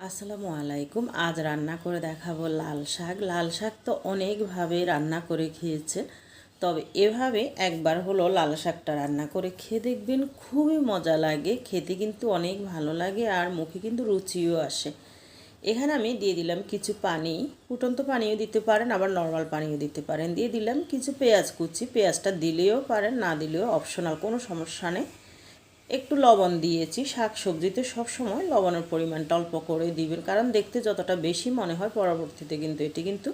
আসসালামু আলাইকুম। আজ রান্না করে দেখাবো লাল শাক। লাল শাক তো অনেকভাবে রান্না করে খেয়েছে। তবে এভাবে একবার হলো লাল শাকটা রান্না করে খেয়ে দেখবেন খুবই মজা লাগে। খেতে কিন্তু অনেক ভালো লাগে আর মুখে কিন্তু রুচিও আসে। এখানে আমি দিয়ে দিলাম কিছু পানি। ফুটন্ত পানিও দিতে পারেন, আবার নর্মাল পানিও দিতে পারেন। দিয়ে দিলাম কিছু পেঁয়াজ কুচি। পেঁয়াজটা দিলেও পারেন, না দিলেও অপশনাল কোনো সমস্যা নেই। একটু লবণ দিয়েছি শাক সবজিতে সবসময় লবণের পরিমাণটা অল্প করে দিবেন, কারণ দেখতে যতটা বেশি মনে হয় পরবর্তীতে কিন্তু এটি কিন্তু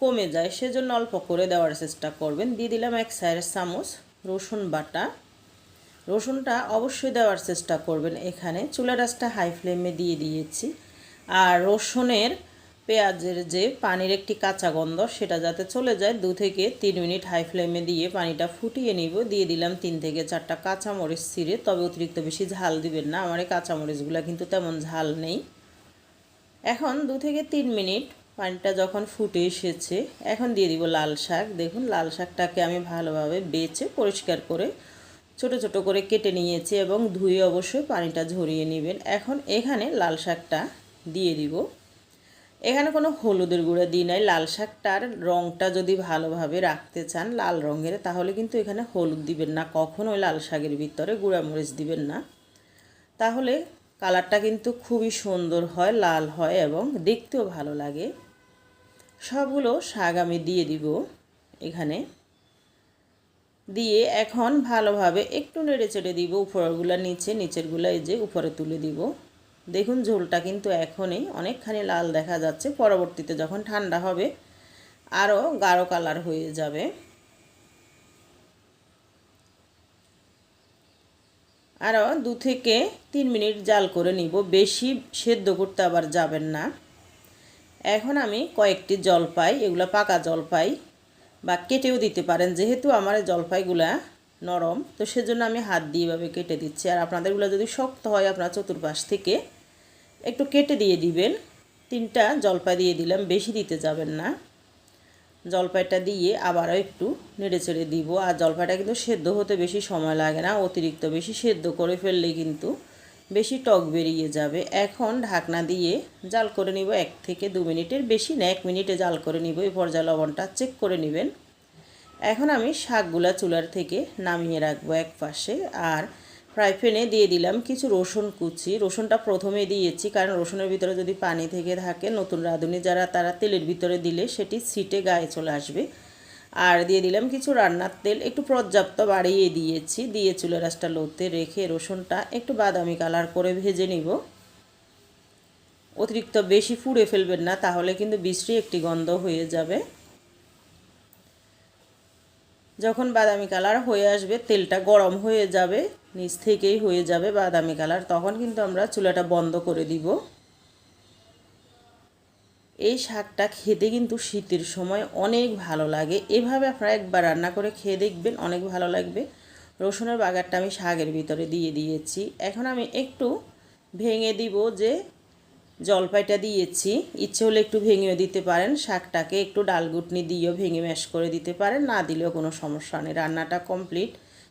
কমে যায়, সেজন্য অল্প করে দেওয়ার চেষ্টা করবেন। দিয়ে দিলাম এক সাইডের চামচ রসুন বাটা। রসুনটা অবশ্যই দেওয়ার চেষ্টা করবেন এখানে। চুলা রাসটা হাই ফ্লেমে দিয়ে দিয়েছি। আর রসুনের পেঁয়াজের যে পানির একটি কাঁচা গন্ধ, সেটা যাতে চলে যায়, দু থেকে তিন মিনিট হাই ফ্লেমে দিয়ে পানিটা ফুটিয়ে নিব। দিয়ে দিলাম তিন থেকে চারটা কাঁচামরিচ ছিঁড়ে। তবে অতিরিক্ত বেশি ঝাল দিবেন না, আমার এই কাঁচামরিচগুলো কিন্তু তেমন ঝাল নেই। এখন দু থেকে তিন মিনিট পানিটা যখন ফুটে এসেছে, এখন দিয়ে দিব লাল শাক। দেখুন, লাল শাকটাকে আমি ভালোভাবে বেছে পরিষ্কার করে ছোট ছোট করে কেটে নিয়েছি এবং ধুয়ে অবশ্যই পানিটা ঝরিয়ে নেবেন। এখন এখানে লাল শাকটা দিয়ে দিব। এখানে কোনো হলুদের গুঁড়া দিই নাই। লাল শাকটার রঙটা যদি ভালোভাবে রাখতে চান লাল রঙের, তাহলে কিন্তু এখানে হলুদ দিবেন না। কখনোই লাল শাকের ভিতরে গুঁড়ামরিচ দিবেন না। তাহলে কালারটা কিন্তু খুবই সুন্দর হয়, লাল হয় এবং দেখতেও ভালো লাগে। সবগুলো শাক আমি দিয়ে দিব এখানে। দিয়ে এখন ভালোভাবে একটু নেড়ে চেড়ে দিব উপরগুলা নিচে, নিচেরগুলা এই যে উপরে তুলে দিব। দেখুন ঝোলটা কিন্তু এখনই অনেকখানি লাল দেখা যাচ্ছে, পরবর্তীতে যখন ঠান্ডা হবে আরও গাঢ় কালার হয়ে যাবে। আরও দু থেকে তিন মিনিট জাল করে নিব, বেশি সেদ্ধ করতে আবার যাবেন না। এখন আমি কয়েকটি জলপাই, এগুলো পাকা জলপাই, বা কেটেও দিতে পারেন, যেহেতু আমার জলপাইগুলা নরম, তো সেজন্য আমি হাত দিয়ে এভাবে কেটে দিচ্ছি। আর আপনাদেরগুলো যদি শক্ত হয় আপনার চতুর্পাশ থেকে একটু কেটে দিয়ে দিবেন। তিনটা জলপাই দিয়ে দিলাম, বেশি দিতে যাবেন না। জলপাইটা দিয়ে আবারও একটু নেড়ে চেড়ে দিব। আর জলপাইটা কিন্তু সেদ্ধ হতে বেশি সময় লাগে না, অতিরিক্ত বেশি সেদ্ধ করে ফেললে কিন্তু বেশি টক বেরিয়ে যাবে। এখন ঢাকনা দিয়ে জাল করে নিব, এক থেকে দু মিনিটের বেশি না, এক মিনিটে জাল করে নিব। এই পর্যায়ে লবণটা চেক করে নেবেন। এখন আমি শাকগুলা চুলার থেকে নামিয়ে রাখব এক পাশে। আর ফ্রাই প্যানে দিয়ে দিলাম কিছু রসুন কুচি। রসুনটা প্রথমে দিয়েছি, কারণ রসুনের ভিতরে যদি পানি থেকে থাকে, নতুন রাঁধুনি যারা, তারা তেলের ভিতরে দিলে সেটি সিটে গায়ে চলে আসবে। আর দিয়ে দিলাম কিছু রান্নার তেল, একটু পর্যাপ্ত বাড়িয়ে দিয়েছি। দিয়ে চুলে রাসটা লোতে রেখে রসুনটা একটু বাদামি কালার করে ভেজে নিব। অতিরিক্ত বেশি ফুড়ে ফেলবেন না, তাহলে কিন্তু বিশ্রী একটি গন্ধ হয়ে যাবে। যখন বাদামি কালার হয়ে আসবে, তেলটা গরম হয়ে যাবে, নিচ থেকেই হয়ে যাবে বাদামি কালার, তখন কিন্তু আমরা চুলাটা বন্ধ করে দিব। এই শাকটা খেতে কিন্তু শীতের সময় অনেক ভালো লাগে। এভাবে আপনারা একবার রান্না করে খেয়ে দেখবেন, অনেক ভালো লাগবে। রসুনের বাগারটা আমি শাকের ভিতরে দিয়ে দিয়েছি। এখন আমি একটু ভেঙে দিব যে জলপাইটা দিয়েছি। ইচ্ছে হলে একটু ভেঙেও দিতে পারেন। শাকটাকে একটু ডাল গুটনি দিয়েও ভেঙে ম্যাশ করে দিতে পারেন। না দিলেও কোনো সমস্যা নেই। রান্নাটা কমপ্লিট।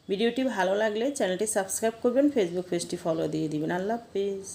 ভিডিওটি ভালো লাগলে চ্যানেলটি সাবস্ক্রাইব করবেন, ফেসবুক পেজটি ফলো দিয়ে দিবেন। আল্লাহ হাফিজ।